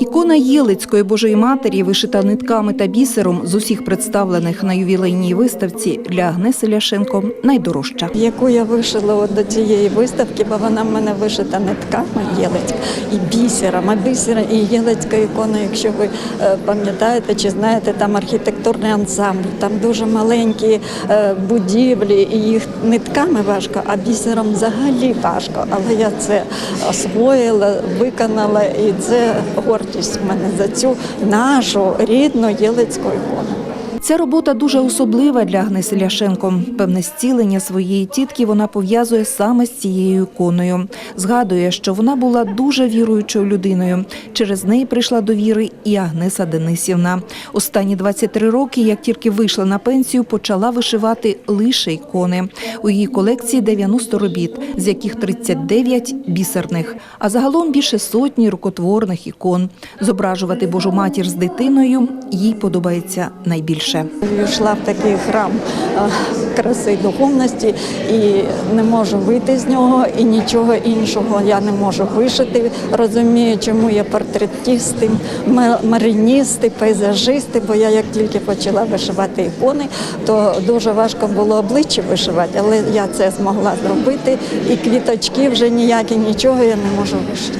Ікона Єлицької Божої Матері, вишита нитками та бісером з усіх представлених на ювілейній виставці для Агнеси Ляшенко найдорожча. яку я вишила от до цієї виставки, бо вона в мене вишита нитками єлицька і бісером. А бісера і єлицька ікона, якщо ви е, пам'ятаєте чи знаєте, там архітектурний ансамбль, там дуже маленькі е, будівлі, і їх нитками важко, а бісером взагалі важко. Але я це освоїла, виконала, і це гордість в мене за цю нашу рідну єлицьку ікону. Ця робота дуже особлива для Агнеси Ляшенко. Певне зцілення своєї тітки вона пов'язує саме з цією іконою. Згадує, що вона була дуже віруючою людиною. Через неї прийшла до віри і Агнеса Денисівна. Останні 23 роки, як тільки вийшла на пенсію, почала вишивати лише ікони. У її колекції 90 робіт, з яких 39 бісерних, а загалом більше сотні рукотворних ікон. Зображувати Божу матір з дитиною їй подобається найбільше. Війшла в такий храм е, краси духовності і не можу вийти з нього, і нічого іншого я не можу вишити. Розумію, чому є портретісти, мариністи, пейзажисти, бо я як тільки почала вишивати ікони, то дуже важко було обличчя вишивати, але я це змогла зробити. І квіточки вже ніякі, нічого я не можу вишити.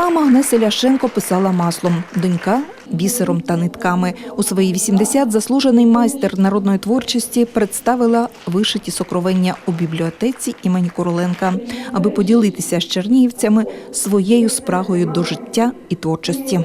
Мама Агнеси Ляшенко писала маслом, донька бісером та нитками. У свої 80 заслужений майстер народної творчості представила вишиті сокровення у бібліотеці імені Короленка, аби поділитися з чернігівцями своєю спрагою до життя і творчості.